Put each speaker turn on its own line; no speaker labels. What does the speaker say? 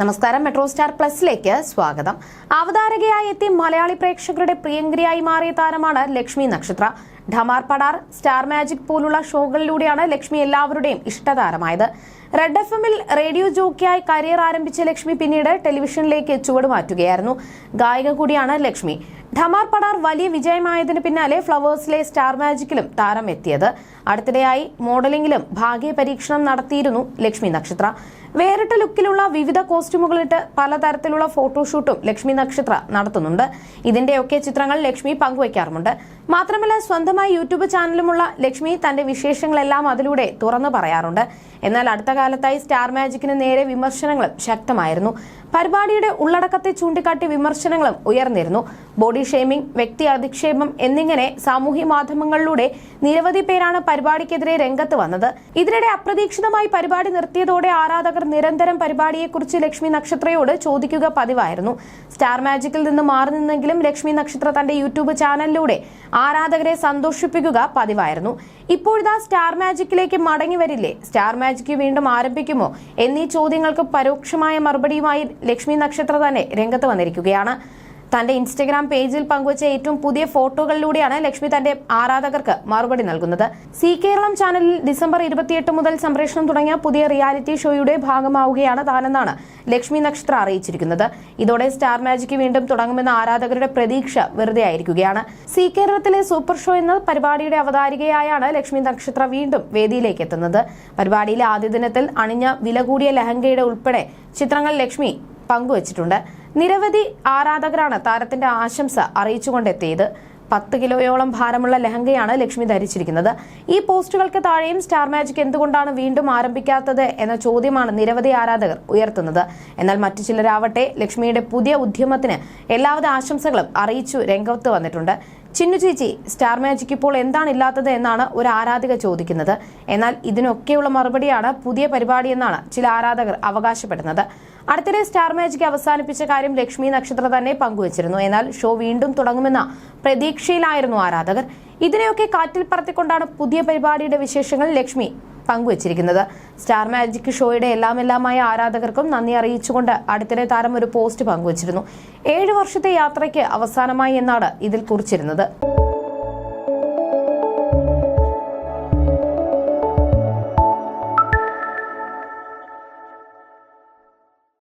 നമസ്കാരം. Metro star പ്ലസിലേക്ക് സ്വാഗതം. അവതാരകയായി എത്തി മലയാളി പ്രേക്ഷകരുടെ പ്രിയങ്കരിയായി മാറിയ താരമാണ് ലക്ഷ്മി നക്ഷത്ര. ഢമാർ പടാർ സ്റ്റാർ മാജിക് പോലുള്ള ഷോകളിലൂടെയാണ് ലക്ഷ്മി എല്ലാവരുടെയും ഇഷ്ടതാരമായത്. റെഡ് എഫ് എമ്മിൽ റേഡിയോ ജോക്കിയായി കരിയർ ആരംഭിച്ച ലക്ഷ്മി പിന്നീട് ടെലിവിഷനിലേക്ക് ചുവടുമാറ്റുകയായിരുന്നു ഗായിക കൂടിയാണ് ലക്ഷ്മി. ഢമാർ പടാർ വലിയ വിജയമായതിനു പിന്നാലെ ഫ്ലവേഴ്സിലെ സ്റ്റാർ മാജിക്കിലും താരം എത്തിയത്. അടുത്തിടെയായി മോഡലിംഗിലും ഭാഗ്യ പരീക്ഷണം നടത്തിയിരുന്നു ലക്ഷ്മി നക്ഷത്ര. വേറിട്ട ലുക്കിലുള്ള വിവിധ കോസ്റ്റ്യൂമുകളിട്ട് പലതരത്തിലുള്ള ഫോട്ടോഷൂട്ടും ലക്ഷ്മി നക്ഷത്ര നടത്തുന്നുണ്ട്. ഇതിന്റെയൊക്കെ ചിത്രങ്ങൾ ലക്ഷ്മി പങ്കുവയ്ക്കാറുമുണ്ട്. മാത്രമല്ല സ്വന്തമായി യൂട്യൂബ് ചാനലുമുള്ള ലക്ഷ്മി തന്റെ വിശേഷങ്ങളെല്ലാം അതിലൂടെ തുറന്നു പറയാറുണ്ട്. എന്നാൽ അടുത്ത കാലത്തായി സ്റ്റാർ മാജിക്കിന് നേരെ വിമർശനങ്ങളും ശക്തമായിരുന്നു. പരിപാടിയുടെ ഉള്ളടക്കത്തെ ചൂണ്ടിക്കാട്ടി വിമർശനങ്ങളും ഉയർന്നിരുന്നു. ബോഡി ഷെയ്മിംഗ് വ്യക്തി അധിക്ഷേപം എന്നിങ്ങനെ സാമൂഹ്യ മാധ്യമങ്ങളിലൂടെ നിരവധി പേരാണ് പരിപാടിക്കെതിരെ രംഗത്ത് വന്നത്. ഇതിനിടെ അപ്രതീക്ഷിതമായി പരിപാടി നിർത്തിയതോടെ ആരാധകർ നിരന്തരം പരിപാടിയെക്കുറിച്ച് ലക്ഷ്മി നക്ഷത്രയോട് ചോദിക്കുക പതിവായിരുന്നു. സ്റ്റാർ മാജിക്കിൽ നിന്ന് മാറി നിന്നെങ്കിലും ലക്ഷ്മി നക്ഷത്ര തന്റെ യൂട്യൂബ് ചാനലിലൂടെ ആരാധകരെ സന്തോഷിപ്പിക്കുക പതിവായിരുന്നു. ഇപ്പോഴിതാ സ്റ്റാർ മാജിക്കിലേക്ക് മടങ്ങി വരില്ലേ സ്റ്റാർ മാജിക് വീണ്ടും ആരംഭിക്കുമോ? എന്നീ ചോദ്യങ്ങൾക്ക് പരോക്ഷമായ മറുപടിയുമായി ലക്ഷ്മി നക്ഷത്ര തന്നെ രംഗത്ത് വന്നിരിക്കുകയാണ്. തന്റെ ഇൻസ്റ്റഗ്രാം പേജിൽ പങ്കുവച്ച ഏറ്റവും പുതിയ ഫോട്ടോകളിലൂടെയാണ് ലക്ഷ്മി തന്റെ ആരാധകർക്ക് മറുപടി നൽകുന്നത്. സി കേരളം ചാനലിൽ ഡിസംബർ ഇരുപത്തിയെട്ട് മുതൽ സംപ്രേഷണം തുടങ്ങിയ പുതിയ റിയാലിറ്റി ഷോയുടെ ഭാഗമാവുകയാണ് താനെന്നാണ് ലക്ഷ്മി നക്ഷത്ര അറിയിച്ചിരിക്കുന്നത്. ഇതോടെ സ്റ്റാർ മാജിക്ക് വീണ്ടും തുടങ്ങുമെന്ന ആരാധകരുടെ പ്രതീക്ഷ വെറുതെ ആയിരിക്കുകയാണ്. സി കേരളത്തിലെ സൂപ്പർ ഷോ എന്ന പരിപാടിയുടെ അവതാരികയായാണ് ലക്ഷ്മി നക്ഷത്ര വീണ്ടും വേദിയിലേക്ക് എത്തുന്നത്. പരിപാടിയിലെ ആദ്യ ദിനത്തിൽ അണിഞ്ഞ വില കൂടിയ ലഹങ്കയുടെ ഉൾപ്പെടെ ചിത്രങ്ങൾ ലക്ഷ്മി പങ്കുവച്ചിട്ടുണ്ട്. നിരവധി ആരാധകരാണ് താരത്തിന്റെ ആശംസ അറിയിച്ചുകൊണ്ടെത്തിയത്. പത്ത് കിലോയോളം ഭാരമുള്ള ലഹങ്കയാണ് ലക്ഷ്മി ധരിച്ചിരിക്കുന്നത്. ഈ പോസ്റ്റുകൾക്ക് താഴെയും സ്റ്റാർ മാജിക് എന്തുകൊണ്ടാണ് വീണ്ടും ആരംഭിക്കാത്തത് എന്ന ചോദ്യമാണ് നിരവധി ആരാധകർ ഉയർത്തുന്നത്. എന്നാൽ മറ്റു ചിലരാവട്ടെ ലക്ഷ്മിയുടെ പുതിയ ഉദ്യമത്തിന് എല്ലാവിധ ആശംസകളും അറിയിച്ചു രംഗത്ത് വന്നിട്ടുണ്ട്. ചിന്നു ചേച്ചി സ്റ്റാർ മാജിക് ഇപ്പോൾ എന്താണ് ഇല്ലാത്തത് എന്നാണ് ഒരു ആരാധക ചോദിക്കുന്നത്. എന്നാൽ ഇതിനൊക്കെയുള്ള മറുപടിയാണ് പുതിയ പരിപാടി എന്നാണ് ചില ആരാധകർ അവകാശപ്പെടുന്നത്. അടുത്തിടെ സ്റ്റാർ മാജിക് അവസാനിപ്പിച്ച കാര്യം ലക്ഷ്മി നക്ഷത്ര തന്നെ പങ്കുവച്ചിരുന്നു. എന്നാൽ ഷോ വീണ്ടും തുടങ്ങുമെന്ന പ്രതീക്ഷയിലായിരുന്നു ആരാധകർ. ഇതിനെയൊക്കെ കാറ്റിൽ പറത്തിക്കൊണ്ടാണ് പുതിയ പരിപാടിയുടെ വിശേഷങ്ങൾ ലക്ഷ്മി പങ്കുവച്ചിരിക്കുന്നത്. സ്റ്റാർ മാജിക് ഷോയുടെ എല്ലാമെല്ലാമായ ആരാധകർക്കും നന്ദി അറിയിച്ചുകൊണ്ട് അടുത്തിടെ താരം ഒരു പോസ്റ്റ് പങ്കുവച്ചിരുന്നു. ഏഴു വർഷത്തെ യാത്രയ്ക്ക് അവസാനമായി എന്നാണ് ഇതിൽ കുറിച്ചിരുന്നത്.